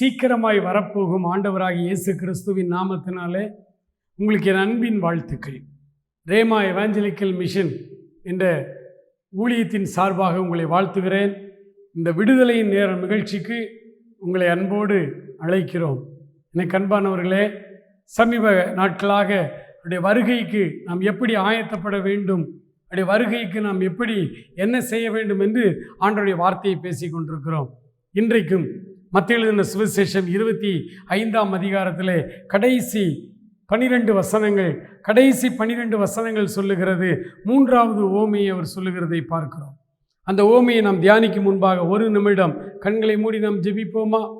சீக்கிரமாய் வரப்போகும் ஆண்டவராக இயேசு கிறிஸ்துவின் நாமத்தினாலே உங்களுக்கு என் அன்பின் வாழ்த்துக்கள். ரேமா எவாஞ்சலிக்கல் மிஷன் என்ற ஊழியத்தின் சார்பாக உங்களை வாழ்த்துகிறேன். இந்த விடுதலையின் நேர நிகழ்ச்சிக்கு உங்களை அன்போடு அழைக்கிறோம். எனக்கு அன்பானவர்களே சமீப நாட்களாக அவருடைய வருகைக்கு நாம் எப்படி ஆயத்தப்பட வேண்டும்? அவருடைய வருகைக்கு நாம் எப்படி என்ன செய்ய வேண்டும் என்று ஆண்டவருடைய வார்த்தையை பேசிக் கொண்டிருக்கிறோம். இன்றைக்கும் மத்தியெழுதின சுவிசேஷம் இருபத்தி ஐந்தாம் அதிகாரத்தில் கடைசி பனிரெண்டு வசனங்கள் கடைசி பனிரெண்டு வசனங்கள் சொல்லுகிறது. மூன்றாவது ஓமையை அவர் சொல்லுகிறதை பார்க்கிறோம். அந்த ஓமையை நாம் தியானிக்கும் முன்பாக ஒரு நிமிடம் கண்களை மூடி நாம் ஜெபிப்போமா?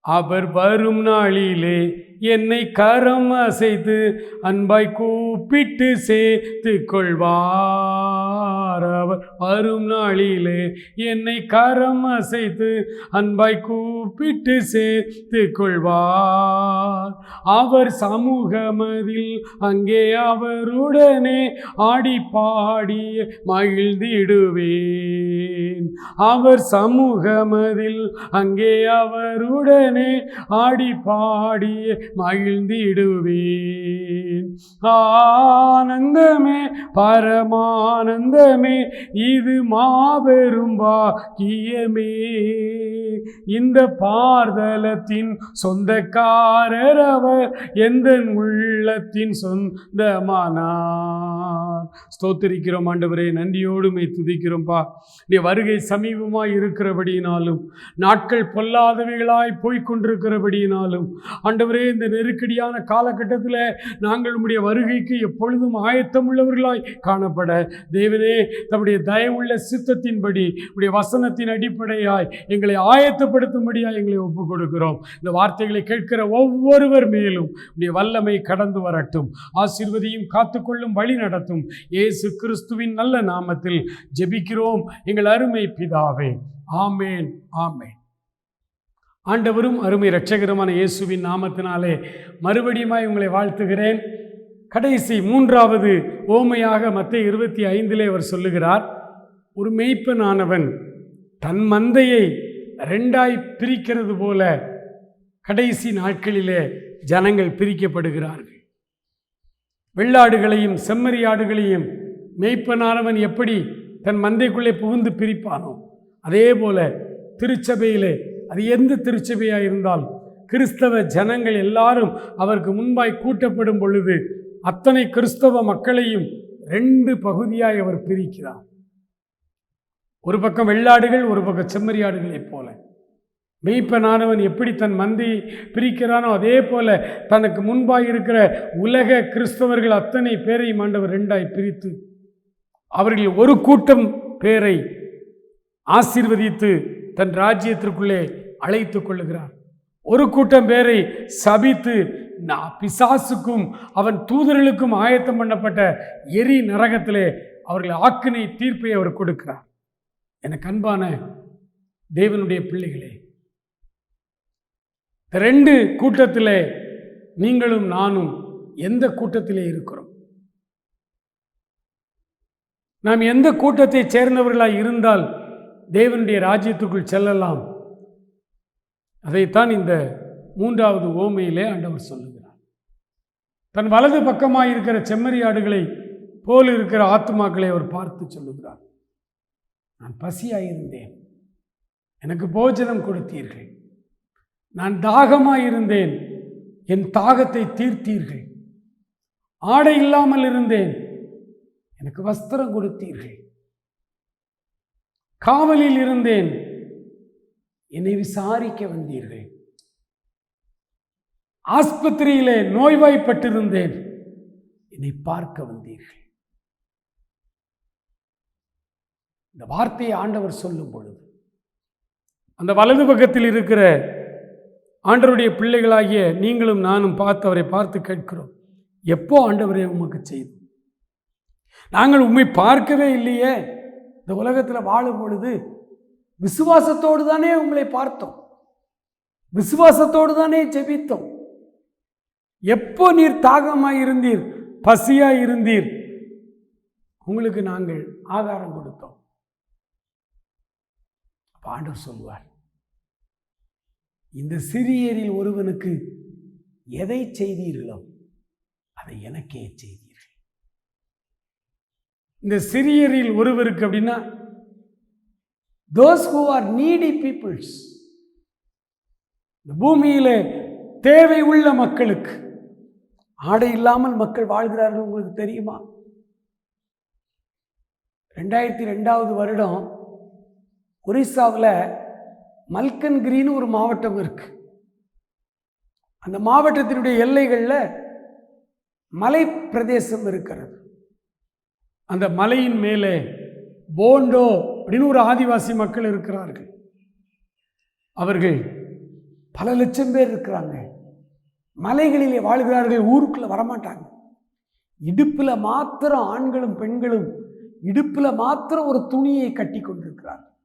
அவர் வரும் நாளிலே என்னை கரம் அசைத்து அன்பாய் கூப்பிட்டு சேர்த்து கொள்வார் அவர். வரும் நாளிலே என்னை கரம் அசைத்து அன்பாய் கூப்பிட்டு சேர்த்து கொள்வார். அவர் சமூகமதில் அங்கே அவருடனே ஆடி பாடி மகிழ்ந்திடுவேன். அவர் சமூகமதில் அங்கே அவருடனே ஆடி பாடி மகிழ்ந்திடுவேன் ஆனந்தமே பரமானந்தமே இது மாபெரும் பாக்கியமே. இந்த பார்தலத்தின் சொந்தக்காரர் அவர் எந்த உள்ளத்தின் சொந்தமானார். ஸ்தோத்திரிக்கிறோம் ஆண்டவரே நன்றியோடுமை துதிக்கிறோம்பா. நீ வருகை சமீபமாய் இருக்கிறபடியினாலும் நாட்கள் பொல்லாதவைகளாய் போய்கொண்டிருக்கிறபடியினாலும் ஆண்டவரே இந்த நெருக்கடியான காலகட்டத்தில் நாங்கள் உம்முடைய வருகைக்கு எப்பொழுதும் ஆயத்தம் உள்ளவர்களாய் காணப்பட. தேவனே தம்முடைய தயவுள்ள சித்தத்தின்படி உடைய வசனத்தின் அடிப்படையாய் எங்களை ஆயத்தப்படுத்தும்படியாய் எங்களை ஒப்புக் கொடுக்கிறோம் இந்த வார்த்தைகளை கேட்கிற ஒவ்வொருவர் மேலும் உடைய வல்லமை கடந்து வரட்டும். ஆசீர்வதியும் காத்துக்கொள்ளும் வழி நடத்தும். இயேசு கிறிஸ்துவின் நல்ல நாமத்தில் ஜெபிக்கிறோம். எங்கள் அருமை பிதாவே. ஆமேன் ஆமேன். ஆண்டவரும் அருமை இரட்சகருமான இயேசுவின் நாமத்தினாலே மறுபடியுமாய் உங்களை வாழ்த்துகிறேன். கடைசி மூன்றாவது ஓமையாக மத்திய இருபத்தி ஐந்திலே அவர் சொல்லுகிறார் ஒரு மெய்ப்பனானவன் தன் மந்தையை ரெண்டாய் பிரிக்கிறது போல கடைசி நாட்களிலே ஜனங்கள் பிரிக்கப்படுகிறார்கள். வெள்ளாடுகளையும் செம்மறியாடுகளையும் மெய்ப்பனானவன் எப்படி தன் மந்தைக்குள்ளே புகுந்து பிரிப்பானோ அதே போல திருச்சபையிலே அது எந்த திருச்சபையாக இருந்தால் கிறிஸ்தவ ஜனங்கள் எல்லாரும் அவருக்கு முன்பாய் கூட்டப்படும் பொழுது அத்தனை கிறிஸ்தவ மக்களையும் ரெண்டு பகுதியாய் அவர் பிரிக்கிறார். ஒரு பக்கம் வெள்ளாடுகள் ஒரு பக்கம் செம்மறியாடுகளைப் போல. மெய்ப்பனானவன் எப்படி தன் மந்தி பிரிக்கிறானோ அதே போல தனக்கு முன்பாக இருக்கிற உலக கிறிஸ்தவர்கள் அத்தனை பேரையும் ஆண்டவர் ரெண்டாய் பிரித்து அவர்கள் ஒரு கூட்டம் பேரை ஆசீர்வதித்து தன் ராஜ்யத்திற்குள்ளே அழைத்து கொள்ளுகிறார் ஒரு கூட்டம் பேரை சபித்து பிசாசுக்கும் அவன் தூதர்களுக்கும் ஆயத்தம் பண்ணப்பட்ட எரி நரகத்திலே அவர்கள் ஆக்கினை தீர்ப்பை அவர் கொடுக்கிறார். எனக்கு அன்பான தேவனுடைய பிள்ளைகளே ரெண்டு கூட்டத்திலே நீங்களும் நானும் எந்த கூட்டத்திலே இருக்கிறோம்? நாம் எந்த கூட்டத்தை சேர்ந்தவர்களாக இருந்தால் தேவனுடைய ராஜ்யத்துக்குள் செல்லலாம். அதைத்தான் இந்த மூன்றாவது ஓமையிலே ஆண்டவர் சொல்லுகிறார். தன் வலது பக்கமாக இருக்கிற செம்மறியாடுகளை போல் இருக்கிற ஆத்மாக்களை அவர் பார்த்து சொல்லுகிறார். நான் பசியாயிருந்தேன். எனக்கு போஜனம் கொடுத்தீர்கள். நான் தாகமாயிருந்தேன். என் தாகத்தை தீர்த்தீர்கள். ஆடை இல்லாமல் இருந்தேன். எனக்கு வஸ்திரம் கொடுத்தீர்கள். காவலில் இருந்தேன். என்னை விசாரிக்க வந்தீர்கள். ஆஸ்பத்திரியிலே நோய்வாய்ப்பட்டிருந்தேன். என்னை பார்க்க வந்தீர்கள். இந்த வார்த்தையை ஆண்டவர் சொல்லும் பொழுது அந்த வலது பக்கத்தில் இருக்கிற ஆண்டவருடைய பிள்ளைகளாகிய நீங்களும் நானும் பார்த்து அவரை பார்த்து கேட்கிறோம் எப்போ ஆண்டவரை உமக்கு செய்து நாங்கள் உண்மை பார்க்கவே இல்லையே. இந்த உலகத்தில் வாழும் பொழுது விசுவாசத்தோடு தானே உங்களை பார்த்தோம். விசுவாசத்தோடு தானே ஜெபித்தோம். எப்போ நீர் தாகமாக இருந்தீர் பசியாக இருந்தீர் உங்களுக்கு நாங்கள் ஆகாரம் கொடுத்தோம். அப்ப ஆண்டவர் சொல்லுவார் இந்த சிறியரில் ஒருவனுக்கு எதை செய்தீர்களோ அதை எனக்கே செய்தீர்கள். இந்த சிறியரில் ஒருவருக்கு அப்படின்னா those who are needy peoples இந்த பூமியில் தேவை உள்ள மக்களுக்கு ஆடை இல்லாமல் மக்கள் வாழ்கிறார்கள் உங்களுக்கு தெரியுமா? ரெண்டாயிரத்தி ரெண்டாவது வருடம் ஒரிசாவில் மல்கன்கிரின்னு ஒரு மாவட்டம் இருக்குது அந்த மாவட்டத்தினுடைய எல்லைகளில் மலை பிரதேசம் இருக்கிறது. அந்த மலையின் மேலே போண்டோ அப்படின்னு ஒரு ஆதிவாசி மக்கள் இருக்கிறார்கள். அவர்கள் பல லட்சம் பேர் இருக்கிறாங்க. மலைகளிலே வாழ்கிறார்கள் ஊருக்குள்ளே வரமாட்டாங்க. இடுப்பில் மாத்திரம் ஆண்களும் பெண்களும் இடுப்பில் மாத்திரம் ஒரு துணியை கட்டி கொண்டிருக்கிறார்.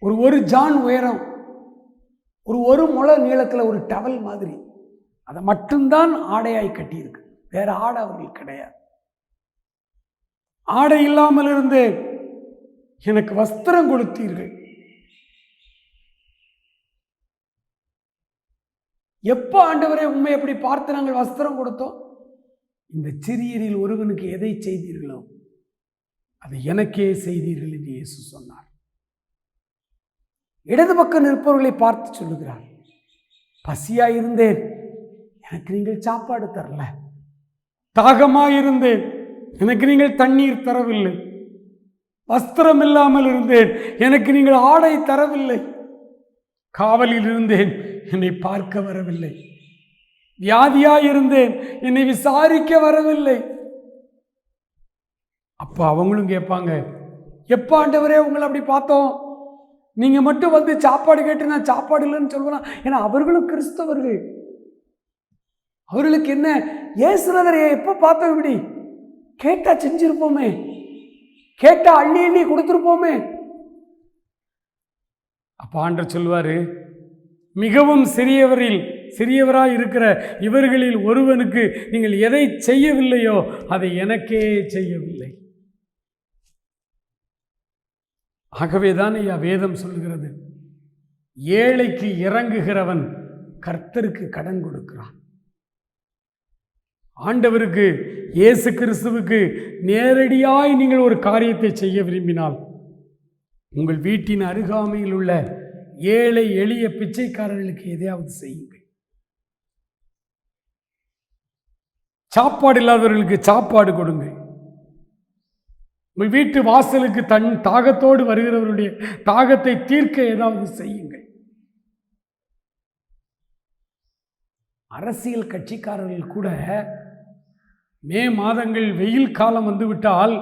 ஒரு ஒரு ஜான் உயரம் ஒரு ஒரு முள நீளத்தில் ஒரு டவல் மாதிரி. அதை மட்டும்தான் ஆடையாய் கட்டியிருக்கு. வேற ஆடை அவர்கள் கிடையாது. ஆடை இல்லாமல் இருந்து எனக்கு வஸ்திரம் கொடுத்தீர்கள். எப்போ ஆண்டவரே உண்மை எப்படி பார்த்து நாங்கள் வஸ்திரம் கொடுத்தோம்? இந்த சிறியரில் ஒருவனுக்கு எதை செய்தீர்களோ அதை எனக்கே செய்தீர்கள் என்று இயேசு சொன்னார். இடது பக்கம் நிற்பவர்களை பார்த்து சொல்லுகிறார் பசியா இருந்தேன் எனக்கு நீங்கள் சாப்பாடு தரல. தாகமா இருந்தேன் எனக்கு நீங்கள் தண்ணீர் தரவில்லை. வஸ்திரம் இல்லாமல் இருந்தேன். எனக்கு நீங்கள் ஆடை தரவில்லை. காவலில் இருந்தேன். என்னை பார்க்க வரவில்லை. வியாதியாயிருந்தேன் என்னை விசாரிக்க வரவில்லை. அப்போ அவங்களும் கேட்பாங்க எப்போ ஆண்டவரே உங்களை அப்படி பார்த்தோம். நீங்கள் மட்டும் வந்து சாப்பாடு கேட்டு நான் சாப்பாடு இல்லைன்னு சொல்லலாம் ஏன்னா அவர்களும் கிறிஸ்தவர்கள். அவர்களுக்கு என்ன? ஏசுரதரையை எப்போ பார்த்தோம் இப்படி? கேட்டால் செஞ்சிருப்போமே. கேட்டால் அள்ளி அள்ளி கொடுத்துருப்போமே. அப்ப ஆண்டர் சொல்வாரு மிகவும் சிறியவரில் சிறியவராக இருக்கிற இவர்களில் ஒருவனுக்கு நீங்கள் எதை செய்யவில்லையோ அதை எனக்கே செய்யவில்லை. ஆகவேதான் ஐயா வேதம் சொல்கிறது ஏழைக்கு இறங்குகிறவன் கர்த்தருக்கு கடன் கொடுக்கிறான். ஆண்டவருக்கு இயேசு கிறிஸ்துவுக்கு நேரடியாய் நீங்கள் ஒரு காரியத்தை செய்ய விரும்பினால் உங்கள் வீட்டின் அருகாமையில் உள்ள ஏழை எளிய பிச்சைக்காரர்களுக்கு எதையாவது செய்யுங்கள். சாப்பாடு இல்லாதவர்களுக்கு சாப்பாடு கொடுங்க உங்கள் வீட்டு வாசலுக்கு தன் தாகத்தோடு வருகிறவருடைய தாகத்தை தீர்க்க ஏதாவது செய்யுங்கள். அரசியல் கட்சிக்காரர்கள் கூட மே மாதங்கள் வெயில் காலம் வந்துவிட்டால்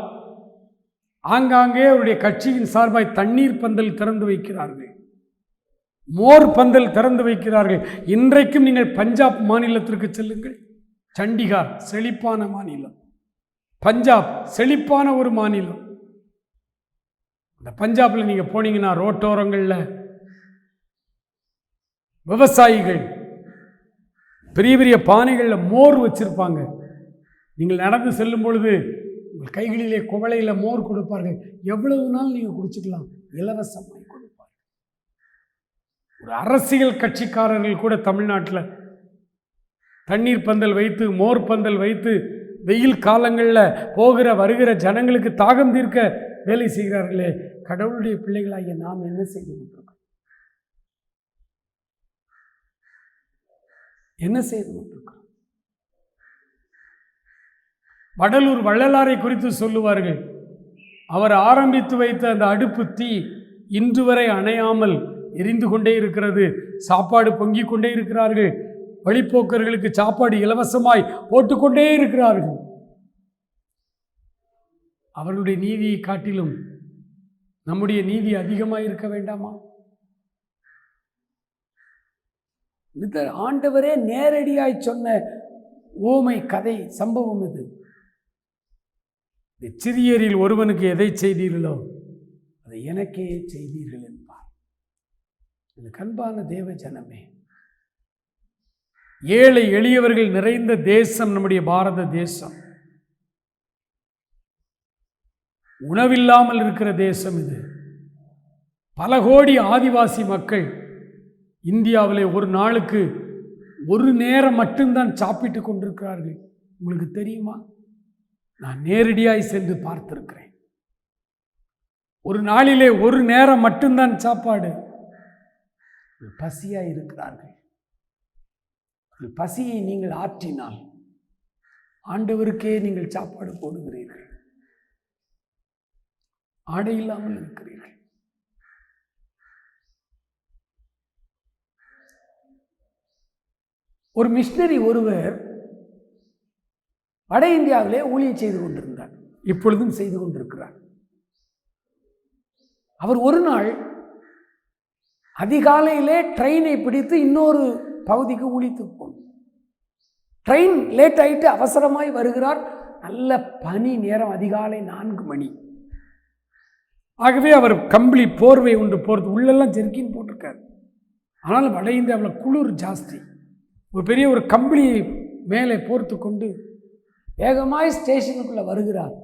ஆங்காங்கே அவருடைய கட்சியின் சார்பாய் தண்ணீர் பந்தல் திறந்து வைக்கிறார்கள். மோர் பந்தல் திறந்து வைக்கிறார்கள். இன்றைக்கும் நீங்கள் பஞ்சாப் மாநிலத்திற்கு செல்லுங்கள். சண்டிகார் செழிப்பான மாநிலம். பஞ்சாப் செழிப்பான ஒரு மாநிலம். அந்த பஞ்சாபில் நீங்கள் போனீங்கன்னா ரோட்டோரங்களில் விவசாயிகள் பெரிய பெரிய பானைகளில் மோர் வச்சிருப்பாங்க. நீங்கள் நடந்து செல்லும் பொழுது உங்கள் கைகளிலே குவளையில் மோர் கொடுப்பார்கள். எவ்வளவு நாள் நீங்கள் குடிச்சுக்கலாம்? இலவசமாய் கொடுப்பார்கள். ஒரு அரசியல் கட்சிக்காரர்கள் கூட தமிழ்நாட்டில் தண்ணீர் பந்தல் வைத்து மோர் பந்தல் வைத்து வெயில் காலங்களில் போகிற வருகிற ஜனங்களுக்கு தாகம் தீர்க்க வேலை செய்கிறார்களே கடவுளுடைய பிள்ளைகளாகிய நாம் என்ன செய்து கொண்டிருக்கோம் என்ன செய்து கொண்டிருக்கிறோம்? வடலூர் வள்ளலாரை குறித்து சொல்லுவார்கள். அவர் ஆரம்பித்து வைத்த அந்த அடுப்பு தீ இன்று வரை அணையாமல் எரிந்து கொண்டே இருக்கிறது. சாப்பாடு பொங்கிக் கொண்டே இருக்கிறார்கள். வழிப்போக்கர்களுக்கு சாப்பாடு இலவசமாய் போட்டுக்கொண்டே இருக்கிறார்கள். அவர்களுடைய நீதியை காட்டிலும் நம்முடைய நீதி அதிகமாக இருக்க வேண்டாமா? இந்த ஆண்டவரே நேரடியாய் சொன்ன ஓமை கதை சம்பவம் இது. இந்த சிறியரில் ஒருவனுக்கு எதை செய்தீர்களோ அதை எனக்கே செய்தீர்கள் என்பார். இந்த கண்பான தேவ ஜனமே. ஏழை எளியவர்கள் நிறைந்த தேசம் நம்முடைய பாரத தேசம். உணவில்லாமல் இருக்கிற தேசம் இது. பல கோடி ஆதிவாசி மக்கள் இந்தியாவிலே ஒரு நாளுக்கு ஒரு நேரம் மட்டும்தான் சாப்பிட்டு கொண்டிருக்கிறார்கள். உங்களுக்கு தெரியுமா? நான் நேரடியாய் சென்று பார்த்திருக்கிறேன். ஒரு நாளிலே ஒரு நேரம் மட்டும்தான் சாப்பாடு. பசியாக இருக்கிறார்கள். பசியை நீங்கள் ஆற்றினால் ஆண்டவருக்கே நீங்கள் சாப்பாடு போடுகிறீர்கள். ஆடை இல்லாமல் இருக்கிறீர்கள். ஒரு மிஷினரி ஒருவர் வட இந்தியாவிலே ஊழியம் செய்து கொண்டிருந்தார். இப்பொழுதும் செய்து கொண்டிருக்கிறார். அவர் ஒரு நாள் அதிகாலையிலே ட்ரெயினை பிடித்து இன்னொரு பகுதிக்கு ஊழித்து போனார். ட்ரெயின் லேட் ஆகிட்டு அவசரமாய் வருகிறார். நல்ல பனி நேரம் அதிகாலை நான்கு மணி. ஆகவே அவர் கம்பளி போர்வை ஒன்று போகிறது உள்ளெல்லாம் ஜெர்கின் போட்டிருக்கார். ஆனால் வட இந்தியாவில் குளிர் ஜாஸ்தி. ஒரு பெரிய ஒரு கம்பளி மேலே போர்த்து கொண்டு வேகமாய் ஸ்டேஷனுக்குள்ளே வருகிறார்.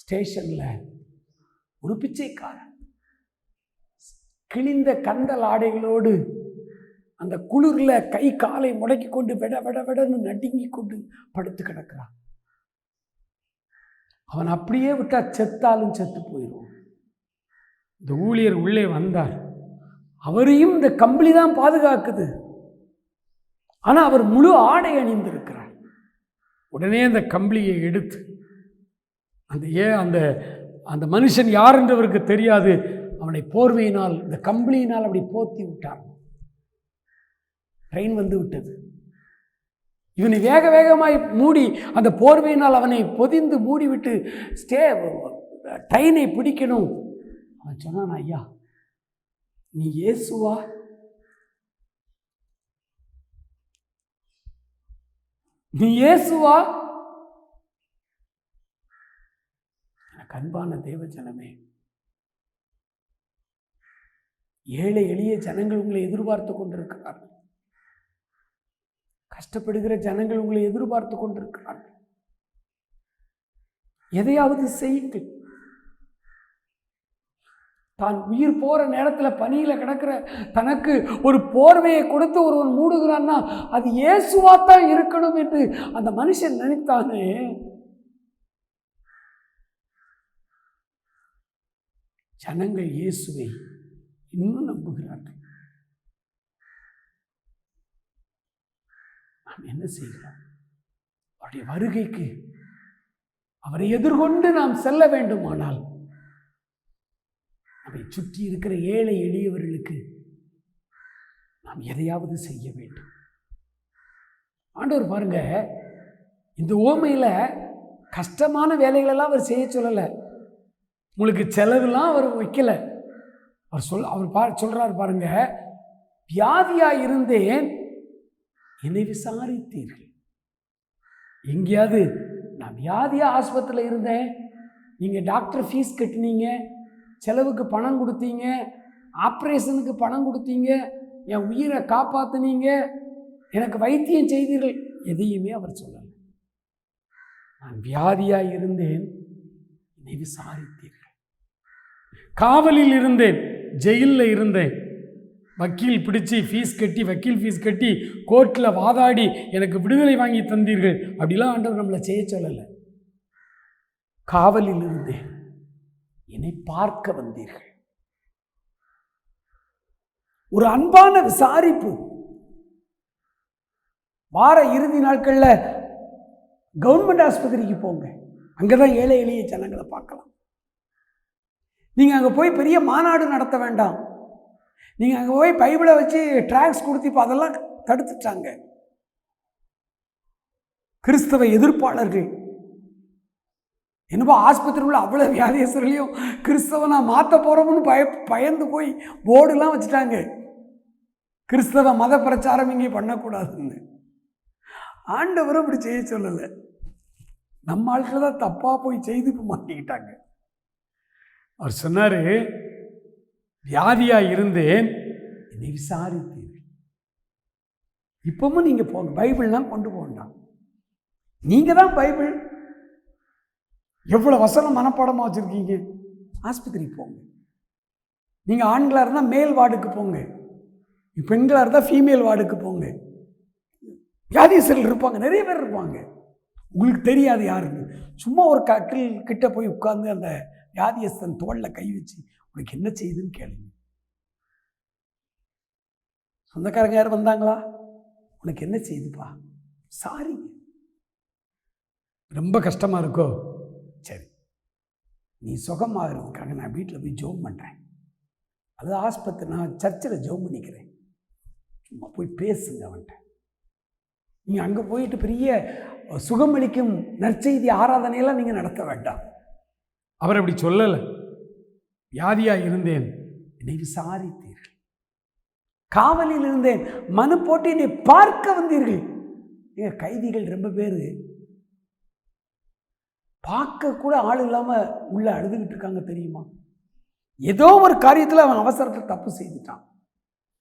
ஸ்டேஷனில் ஒரு பிச்சைக்காரன். கிழிந்த கந்தல் ஆடைகளோடு அந்த குளிரில் கை காலை முடக்கி கொண்டு விட விட விடன்னு நடுங்கி கொண்டு படுத்து கிடக்கிறான். அவன் அப்படியே விட்டா செத்தாலும் செத்து போயிடுவான் இந்த ஊழியர் உள்ளே வந்தார். அவரையும் இந்த கம்பளி தான் பாதுகாக்குது. ஆனால் அவர் முழு ஆடை அணிந்திருக்கிறார். உடனே அந்த கம்பளியை எடுத்து அந்த ஏன் அந்த அந்த மனுஷன் யார் என்றவருக்கு தெரியாது அவனை போர்வையினால் இந்த கம்பளியினால் அப்படி போத்தி விட்டான். ட்ரெயின் வந்து விட்டது. இவனை வேக வேகமாய் மூடி அந்த போர்வையினால் அவனை பொதிந்து மூடிவிட்டு ஸ்டே ட்ரெயினை பிடிக்கணும். அவன் சொன்னான் ஐயா நீ இயேசுவா? நீ இயேசுவா? எனக்கு அன்பான தேவ ஜனமே ஏழை எளிய ஜனங்கள் உங்களை எதிர்பார்த்து கொண்டிருக்கிறார்கள் கஷ்டப்படுகிற ஜனங்கள் உங்களை எதிர்பார்த்து கொண்டிருக்கிறார்கள் எதையாவது செய்யுங்கள். தான் உயிர் போகிற நேரத்தில் பனியில் கிடக்கிற தனக்கு ஒரு போர்வையை கொடுத்து ஒருவன் மூடுகிறான்னா அது இயேசுவாத்தான் இருக்கணும் என்று அந்த மனுஷன் நினைத்தானே? ஜனங்கள் இயேசுவை இன்னும் நம்புகிறார்கள். நாம் என்ன செய்கிறோம்? அவருடைய வருகைக்கு அவரை எதிர்கொண்டு நாம் செல்ல வேண்டுமானால் நம்மை சுற்றி இருக்கிற ஏழை எளியவர்களுக்கு நாம் எதையாவது செய்ய வேண்டும். ஆண்டவர் பாருங்க இந்த ஓமையில் கஷ்டமான வேலைகளெல்லாம் அவர் செய்ய சொல்லலை. உங்களுக்கு செலவுலாம் அவர் வைக்கலை. அவர் சொல் அவர் பா சொல்கிறார் பாருங்க வியாதியாக இருந்தேன் என்னை விசாரித்தீர்கள். எங்கேயாவது நான் வியாதியாக ஆஸ்பத்திரியில் இருந்தேன் நீங்கள் டாக்டர் ஃபீஸ் கட்டினீங்க செலவுக்கு பணம் கொடுத்தீங்க ஆப்ரேஷனுக்கு பணம் கொடுத்தீங்க என் உயிரை காப்பாற்றினீங்க எனக்கு வைத்தியம் செய்தீர்கள் எதையுமே அவர் சொல்லலை. நான் வியாதியாக இருந்தேன் என்னை விசாரித்தீர்கள். காவலில் இருந்தேன் ஜெயிலில் இருந்தேன். வக்கீல் பிடிச்சி ஃபீஸ் கட்டி வக்கீல் ஃபீஸ் கட்டி கோர்ட்டில் வாதாடி எனக்கு விடுதலை வாங்கி தந்தீர்கள். அப்படிலாம் ஆண்டவர் நம்மளை செய்ய சொல்லலை. காவலில் இருந்தேன். என்னை பார்க்க வந்தீர்கள். ஒரு அன்பான விசாரிப்பு. வார இறுதி நாட்களில் கவர்மெண்ட் ஆஸ்பத்திரிக்கு போங்க. அங்கே தான் ஏழை எளிய ஜனங்களை பார்க்கலாம். நீங்கள் அங்கே போய் பெரிய மாநாடு நடத்த வேண்டாம். நீங்கள் அங்கே போய் பைபிளை வச்சு ட்ராக்ஸ் கொடுத்து இப்போ அதெல்லாம் தடுத்துட்டாங்க. கிறிஸ்தவ எதிர்ப்பாளர்கள். என்னப்பா ஆஸ்பத்திரி உள்ள அவ்வளோ வியாதியஸ்தர்களையும் கிறிஸ்தவனை மாற்ற போகிறோம்னு பய பயந்து போய் போர்டுலாம் வச்சுட்டாங்க. கிறிஸ்தவ மத பிரச்சாரம் இங்கே பண்ணக்கூடாதுன்னு. ஆண்டவரும் இப்படி செய்ய சொல்லலை. நம்ம ஆட்கள் தான் தப்பாக போய் செய்து இப்போ மாட்டிக்கிட்டாங்க. அவர் சொன்னார் வியாதியாக இருந்தேன் என்னை விசாரித்தீர்கள் இப்பவும் நீங்கள் போங்க பைபிள்லாம் கொண்டு போகண்டாம். நீங்கள் தான் பைபிள் எவ்வளோ வசனம் மனப்பாடமாக வச்சுருக்கீங்க? ஆஸ்பத்திரிக்கு போங்க. நீங்கள் ஆண்களாக இருந்தால் மேல் வார்டுக்கு போங்க. பெண்களாக இருந்தால் ஃபீமேல் வார்டுக்கு போங்க. வியாதிசர்கள் இருப்பாங்க நிறைய பேர் இருப்பாங்க. உங்களுக்கு தெரியாது யாருன்னு. சும்மா ஒரு கட்டில் கிட்ட போய் உட்கார்ந்து அந்த வியாதியஸ்தன் தோளில் கை வச்சு உனக்கு என்ன செய்யுதுன்னு கேளுங்க. சொந்தக்காரங்க யாரும் வந்தாங்களா? உனக்கு என்ன செய்யுதுப்பா? சாரி ரொம்ப கஷ்டமாக இருக்கோ? நீ சுகமாகிறதுக்காக நான் வீட்டில் போய் ஜோம் பண்ணுறேன் அது ஆஸ்பத்திரி நான் சர்ச்சில் ஜோம் பண்ணிக்கிறேன். சும்மா போய் பேசுங்க அவன்கிட்ட. நீங்கள் அங்கே போயிட்டு பெரிய சுகமளிக்கும் நற்செய்தி ஆராதனையெல்லாம் நீங்கள் நடத்த வேண்டாம். அவர் அப்படி சொல்லலை. வியாதியாக இருந்தேன். என்னை விசாரித்தீர்கள். காவலில் இருந்தேன். மனு போட்டு என்னை பார்க்க வந்தீர்கள். ஏங்க கைதிகள் ரொம்ப பேர் பார்க்க கூட ஆள் இல்லாமல் உள்ள அழுதுகிட்டு இருக்காங்க தெரியுமா? ஏதோ ஒரு காரியத்தில் அவன் அவசரத்தில் தப்பு செய்துட்டான்.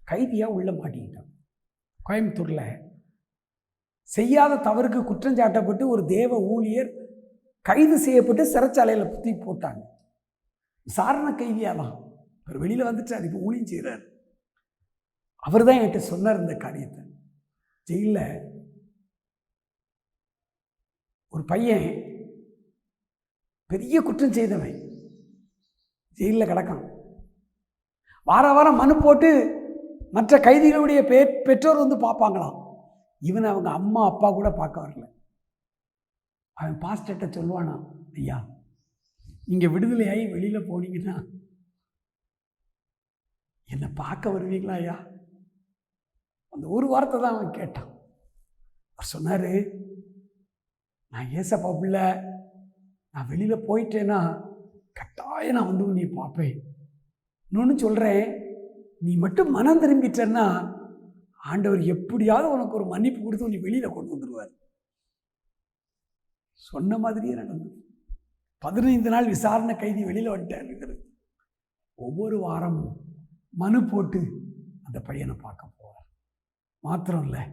கைதியாக உள்ள மாட்டிக்கிட்டான். கோயம்புத்தூரில் செய்யாத தவறுக்கு குற்றஞ்சாட்டப்பட்டு ஒரு தேவ ஊழியர் கைது செய்யப்பட்டு சிறைச்சாலையில் புத்தி போட்டாங்க. விசாரணை கைதியாக தான் அவர் வெளியில் வந்துட்டார் இப்போ ஊழியம் செய்கிறார் அவர் தான் என்கிட்ட சொன்னார் இந்த காரியத்தை. ஜெயிலில் ஒரு பையன் பெரிய குற்றம் செய்தவன். ஜெயிலில் கிடக்கான். வார வாரம் மனு போட்டு மற்ற கைதிகளுடைய பெ பெற்றோர் வந்து பார்ப்பாங்களாம். இவனை அவங்க அம்மா அப்பா கூட பார்க்க வரல. அவன் பாஸ்டர்கிட்ட சொல்லுவானா ஐயா நீங்கள் விடுதலையாகி வெளியில் போனீங்கன்னா என்னை பார்க்க வருவீங்களா ஐயா? அந்த ஒரு வார்த்தை தான் அவன் கேட்டான். அவர் சொன்னார் நான் ஏசப்பா பிள்ளை நான் வெளியில் போயிட்டேன்னா கட்டாயம் நான் வந்து உன்னை பார்ப்பேன். இன்னொன்று சொல்கிறேன் நீ மட்டும் மனம் திரும்பிட்டேன்னா ஆண்டவர் எப்படியாவது உனக்கு ஒரு மன்னிப்பு கொடுத்து உன்னை வெளியில் கொண்டு வந்துடுவார் சொன்ன மாதிரியே நடந்தது. பதினைந்து நாள் விசாரணை கைதி வெளியில் வந்துட்டாருங்கிறது ஒவ்வொரு வாரமும் மனு போட்டு அந்த பையனை பார்க்க போவார் மாத்திரம் இல்லை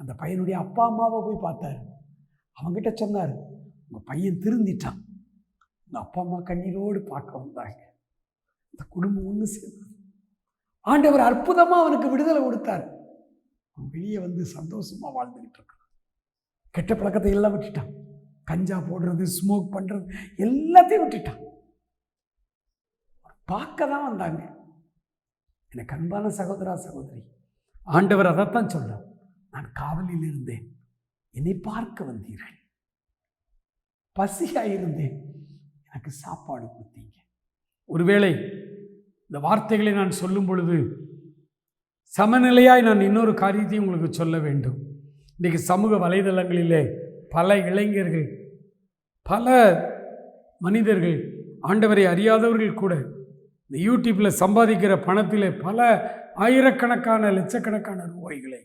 அந்த பையனுடைய அப்பா அம்மாவை போய் பார்த்தார். அவங்ககிட்ட சொன்னார் உங்கள் பையன் திருந்திட்டான். உங்கள் அப்பா அம்மா கண்ணீரோடு பார்க்க வந்தாங்க. இந்த குடும்பம் ஒன்று சேர்ந்தது. ஆண்டவர் அற்புதமாக அவனுக்கு விடுதலை கொடுத்தார். அவன் வெளியே வந்து சந்தோஷமாக வாழ்ந்துக்கிட்டு இருக்கான். கெட்ட பழக்கத்தை எல்லாம் விட்டுட்டான். கஞ்சா போடுறது ஸ்மோக் பண்ணுறது எல்லாத்தையும் விட்டுட்டான். பார்க்க தான் வந்தாங்க. எனக்கு அன்பான சகோதரா சகோதரி ஆண்டவர் அதைத்தான் சொல்றார். நான் காவலில் இருந்தேன். என்னை பார்க்க வந்தீர்கள். பசியாக இருந்தேன் எனக்கு சாப்பாடு கொடுத்தீங்க. ஒருவேளை இந்த வார்த்தைகளை நான் சொல்லும் பொழுது சமநிலையாய் நான் இன்னொரு காரியத்தையும் உங்களுக்கு சொல்ல வேண்டும். இன்றைக்கு சமூக வலைதளங்களிலே பல இளைஞர்கள் பல மனிதர்கள் ஆண்டவரை அறியாதவர்கள் கூட இந்த யூடியூப்பில் சம்பாதிக்கிற பணத்தில் பல ஆயிரக்கணக்கான லட்சக்கணக்கான ரூபாய்களை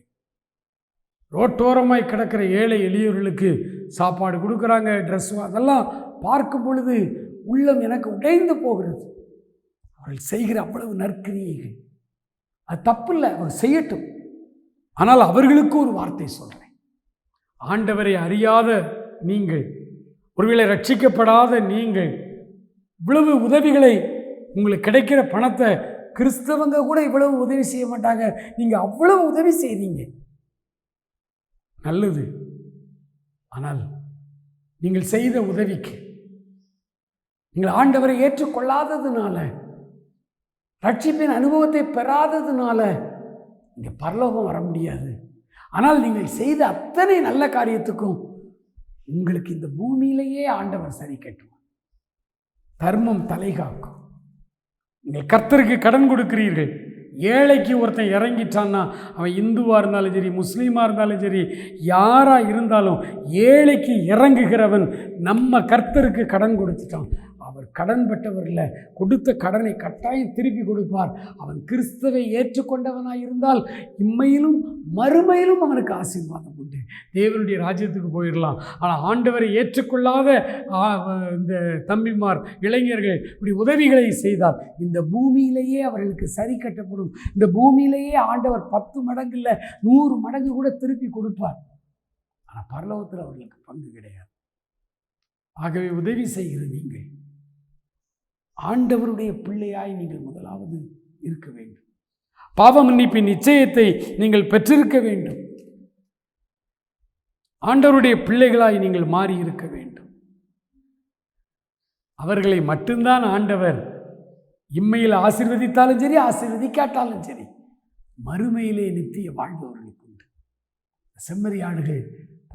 ரோட்டோரமாய் கிடக்கிற ஏழை எளியவர்களுக்கு சாப்பாடு கொடுக்குறாங்க ட்ரெஸ் அதெல்லாம் பார்க்கும் பொழுது உள்ளம் எனக்கு உடைந்து போகிறது. அவர்கள் செய்கிற அவ்வளவு நற்கிரியைகள். அது தப்பு இல்லை அவர் செய்யட்டும். ஆனால் அவர்களுக்கு ஒரு வார்த்தை சொல்கிறேன் ஆண்டவரை அறியாத நீங்கள் ஒருவேளை ரட்சிக்கப்படாத நீங்கள் இவ்வளவு உதவிகளை உங்களுக்கு கிடைக்கிற பணத்தை கிறிஸ்தவங்க கூட இவ்வளவு உதவி செய்ய மாட்டாங்க. நீங்கள் அவ்வளவு உதவி செய்தீங்க. நல்லது. ஆனால் நீங்கள் செய்த உதவிக்கு நீங்கள் ஆண்டவரை ஏற்றுக்கொள்ளாததுனால ரட்சிப்பின் அனுபவத்தை பெறாததுனால நீங்கள் பரலோகம் வர முடியாது. ஆனால் நீங்கள் செய்த அத்தனை நல்ல காரியத்துக்கும் உங்களுக்கு இந்த பூமியிலேயே ஆண்டவர் சரி கட்டுவார். தர்மம் தலை காக்கும் நீங்கள் கர்த்தருக்கு கடன் கொடுக்கிறீர்கள். ஏழைக்கு ஒருத்தன் இறங்கிட்டான்னா அவன் இந்துவாக இருந்தாலும் சரி முஸ்லீமாக இருந்தாலும் சரி யாராக இருந்தாலும் ஏழைக்கு இறங்குகிறவன் நம்ம கர்த்தருக்கு கடன் கொடுத்துட்டான். அவர் கடன் கொடுத்த கடனை கட்டாயம் திருப்பி கொடுப்பார். அவன் கிறிஸ்தவை ஏற்றுக்கொண்டவனாக இருந்தால் இம்மையிலும் மறுமையிலும் அவனுக்கு ஆசீர்வாதம் உண்டு. தேவனுடைய ராஜ்யத்துக்கு போயிடலாம் ஆனால் ஆண்டவரை ஏற்றுக்கொள்ளாத இந்த தம்பிமார் இளைஞர்கள் இப்படி உதவிகளை செய்தார் இந்த பூமியிலேயே அவர்களுக்கு சரி கட்டப்படும். இந்த பூமியிலேயே ஆண்டவர் பத்து மடங்கு இல்லை நூறு மடங்கு கூட திருப்பி கொடுப்பார். ஆனால் பரலோகத்தில் அவர்களுக்கு பங்கு கிடையாது. ஆகவே உதவி செய்கிற நீங்கள் ஆண்டவருடைய பிள்ளையாய் நீங்கள் முதலாவது இருக்க வேண்டும். பாவ மன்னிப்பின் நிச்சயத்தை நீங்கள் பெற்றிருக்க வேண்டும். ஆண்டவருடைய பிள்ளைகளாய் நீங்கள் மாறி இருக்க வேண்டும். அவர்களை மட்டும்தான் ஆண்டவர் இம்மையில் ஆசிர்வதித்தாலும் சரி ஆசிர்வதிக்காட்டாலும் சரி மறுமையிலே நித்திய வாழ்ந்தவர்களுக்கு உண்டு. செம்மறியாடுகள்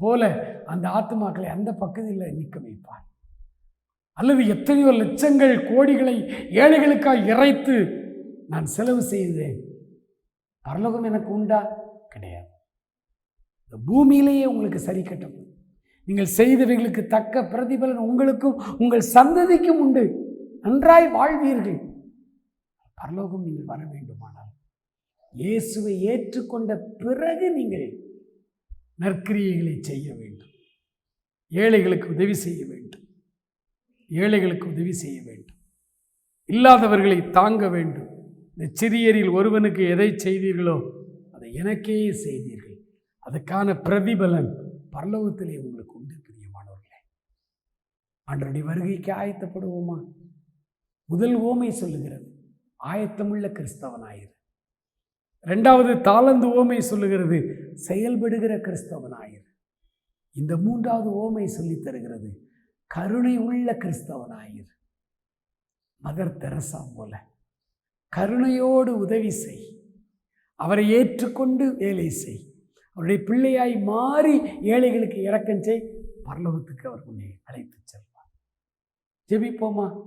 போல அந்த ஆத்துமாக்களை அந்த பக்கத்தில் நிற்க வைப்பார். அல்லது எத்தனையோ லட்சங்கள் கோடிகளை ஏழைகளுக்காக இறைத்து நான் செலவு செய்தேன். பரலோகம் எனக்கு உண்டா? கிடையாது. இந்த பூமியிலேயே உங்களுக்கு சரி கட்டப்படும் நீங்கள் செய்தவைகளுக்கு தக்க பிரதிபலன் உங்களுக்கும் உங்கள் சந்ததிக்கும் உண்டு. நன்றாய் வாழ்வீர்கள். பரலோகம் நீங்கள் வர வேண்டுமானால் இயேசுவை ஏற்றுக்கொண்ட பிறகு நீங்கள் நற்கிரியைகளை செய்ய வேண்டும். ஏழைகளுக்கு உதவி செய்ய வேண்டும். ஏழைகளுக்கு உதவி செய்ய வேண்டும். இல்லாதவர்களை தாங்க வேண்டும். இந்த சிறியரில் ஒருவனுக்கு எதை செய்தீர்களோ அதை எனக்கே செய்தீர்கள். அதுக்கான பிரதிபலன் பரலோகத்திலே உங்களுக்கு உண்டு பிரியமானவர்களே. அன்றைய வருகைக்கு ஆயத்தப்படுவோமா? முதல் ஓமை சொல்லுகிறது ஆயத்தமுள்ள கிறிஸ்தவனாயிரு. ரெண்டாவது தாளந்து ஓமை சொல்லுகிறது செயல்படுகிற கிறிஸ்தவனாயிரு. இந்த மூன்றாவது ஓமை சொல்லித் தருகிறது கருணை உள்ள கிறிஸ்தவனாயிரு. மதர் தெரசா போல. கருணையோடு உதவி செய். அவரை ஏற்றுக்கொண்டு வேலை செய். அவருடைய பிள்ளையாய் மாறி ஏழைகளுக்கு இறக்கம் செய். பரலோகத்துக்கு அவர் உன்னை அழைத்து செல்வார். ஜெபிப்போமா?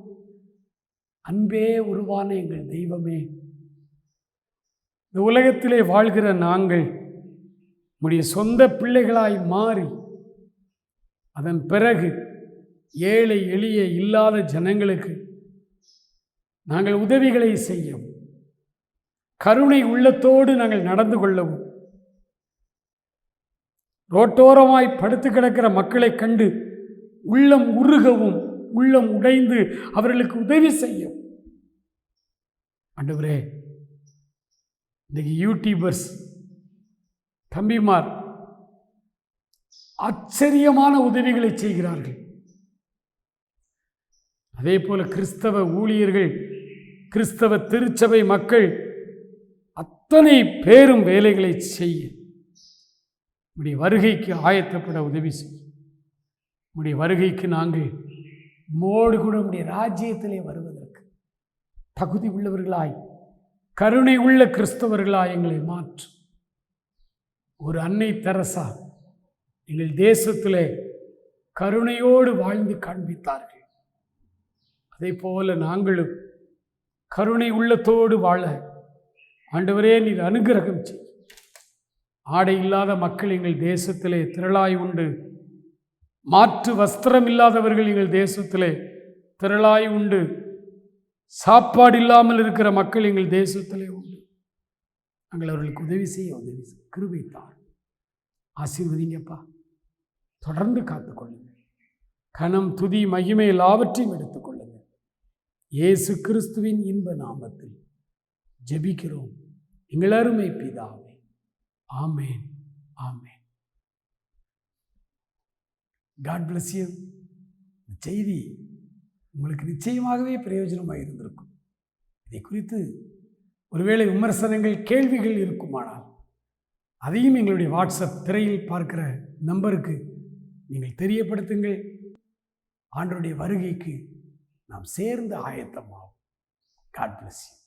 அன்பே உருவான எங்கள் தெய்வமே. இந்த உலகத்திலே வாழ்கிற நாங்கள் உடைய சொந்த பிள்ளைகளாய் மாறி அதன் பிறகு ஏழை எளிய இல்லாத ஜனங்களுக்கு நாங்கள் உதவிகளை செய்யவும் கருணை உள்ளத்தோடு நாங்கள் நடந்து கொள்ளவும். ரோட்டோரமாய் படுத்து கிடக்கிற மக்களை கண்டு உள்ளம் உருகவும் உள்ளம் உடைந்து அவர்களுக்கு உதவி செய்யும். அண்டவரே இன்னைக்கு யூடியூபர்ஸ் தம்பிமார் ஆச்சரியமான உதவிகளை செய்கிறார்கள். அதே போல் கிறிஸ்தவ ஊழியர்கள் கிறிஸ்தவ திருச்சபை மக்கள் அத்தனை பேரும் வேலைகளை செய்ய உடைய வருகைக்கு ஆயத்தப்பட உதவி செய்யும். உடைய வருகைக்கு நாங்கள் மோடு கூட உடைய ராஜ்யத்திலே வருவதற்கு தகுதி உள்ளவர்களாய் கருணை உள்ள கிறிஸ்தவர்களாய் எங்களை மாற்றும். ஒரு அன்னை தெரசா எங்கள் தேசத்திலே கருணையோடு வாழ்ந்து காண்பித்தார்கள். அதே போல நாங்களும் கருணை உள்ளத்தோடு வாழ. ஆண்டவரே நீர் அனுகிரகம் செய். ஆடை இல்லாத மக்கள் எங்கள் தேசத்திலே திரளாய் உண்டு. மாற்று வஸ்திரம் இல்லாதவர்கள் எங்கள் தேசத்திலே திரளாய் உண்டு. சாப்பாடு இல்லாமல் இருக்கிற மக்கள் எங்கள் தேசத்திலே உண்டு. நாங்கள் அவர்களுக்கு உதவி செய்ய உதவி செய். ஆசீர்வதிங்கப்பா. தொடர்ந்து காத்துக்கொள்ளுங்கள். கனம் துதி மகிமை எல்லாவற்றையும் எடுத்துக்கொள்ளுங்கள். இயேசு கிறிஸ்துவின் இன்ப நாமத்தில் ஜெபிக்கிறோம். எங்கள் அருமை பிதாவே ஆமேன் ஆமேன். காட் பிளஸ் யூ இந்த செய்தி உங்களுக்கு நிச்சயமாகவே பிரயோஜனமாக இருந்திருக்கும். இதை குறித்து ஒருவேளை விமர்சனங்கள் கேள்விகள் இருக்குமானால் அதையும் எங்களுடைய வாட்ஸ்அப் திரையில் பார்க்கிற நம்பருக்கு நீங்கள் தெரியப்படுத்துங்கள். ஆண்டருடைய வருகைக்கு நாம் சேர்ந்து ஆயத்தமாகும். God bless you